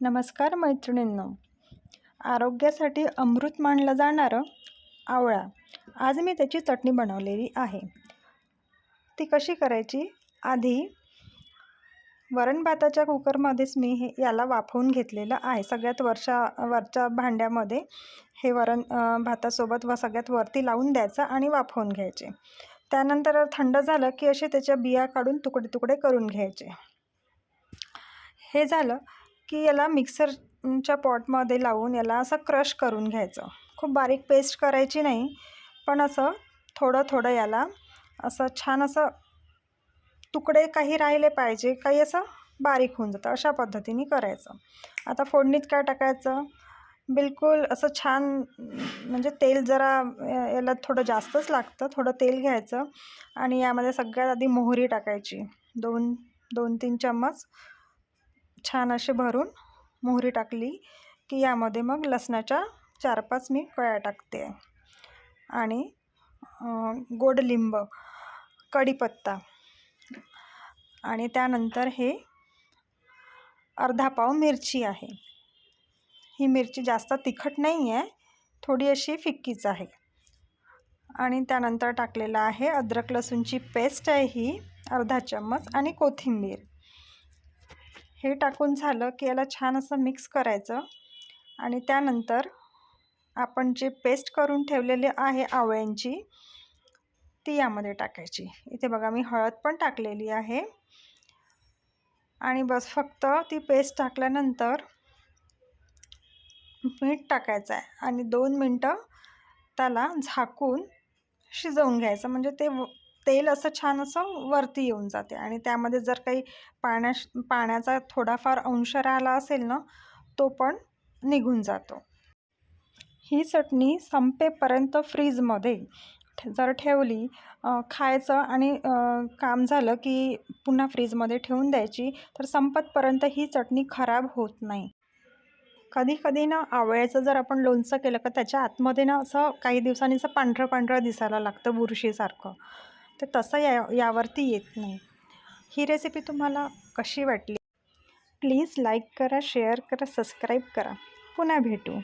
नमस्कार मैत्रिणींनो. आरोग्यासाठी अमृत मानलं जाणारं आवळा. आज मी त्याची चटणी बनवलेली आहे. ती कशी करायची? आधी वरण भाताच्या कुकरमध्येच मी हे याला वाफवून घेतलेलं आहे. सगळ्यात वरच्या वरच्या भांड्यामध्ये हे वरण भातासोबत व सगळ्यात वरती लावून द्यायचं आणि वाफवून घ्यायचे. त्यानंतर थंड झालं की असे त्याच्या बिया काढून तुकडे तुकडे करून घ्यायचे. हे झालं की याला मिक्सरच्या पॉटमध्ये लावून याला असं क्रश करून घ्यायचं. खूप बारीक पेस्ट करायची नाही पण असं थोडं थोडं याला असं छान असं तुकडे काही राहिले पाहिजे काही असं बारीक होऊन जातं. अशा पद्धतीने करायचं. आता फोडणीत काय टाकायचं? बिलकुल असं छान म्हणजे तेल जरा याला थोडं जास्तच लागतं थोडं तेल घ्यायचं. आणि यामध्ये सगळ्यात आधी मोहरी टाकायची. दोन दोन तीन चम्मच छान असे भरून मोहरी टाकली की यामध्ये मग लसणाच्या चार पाच मी कळ्या टाकते. आणि गोडलिंब कढीपत्ता आणि त्यानंतर हे अर्धा पाव मिरची आहे. ही मिरची जास्त तिखट नाही आहे थोडी अशी फिक्कीच आहे. आणि त्यानंतर टाकलेलं आहे अद्रक लसूणची पेस्ट आहे ही अर्धा चम्मच आणि कोथिंबीर. हे टाकून झालं की याला छान असं मिक्स करायचं. आणि त्यानंतर आपण जे पेस्ट करून ठेवलेले आहे आवळ्यांची ती यामध्ये टाकायची. इथे बघा मी हळद पण टाकलेली आहे. आणि बस फक्त ती पेस्ट टाकल्यानंतर मीठ टाकायचं आहे. आणि दोन मिनटं त्याला झाकून शिजवून घ्यायचं. म्हणजे ते व- तेल असं छान असं वरती येऊन जाते. आणि त्यामध्ये जर काही पाण्या पाण्याचा थोडाफार अंश राहिला असेल ना तो पण निघून जातो. ही चटणी संपेपर्यंत फ्रीजमध्ये जर ठेवली खायचं आणि काम झालं की पुन्हा फ्रीजमध्ये ठेवून द्यायची तर संपतपर्यंत ही चटणी खराब होत नाही. कधी कधी ना आवळ्याचं जर आपण लोणचं केलं का त्याच्या आतमध्ये ना असं काही दिवसांनी असं पांढरं पांढरं दिसायला लागतं बुरशीसारखं. तर तसं या यावरती येत नाही. ही रेसिपी तुम्हाला कशी वाटली? प्लीज लाईक करा शेअर करा सबस्क्राईब करा. पुन्हा भेटू.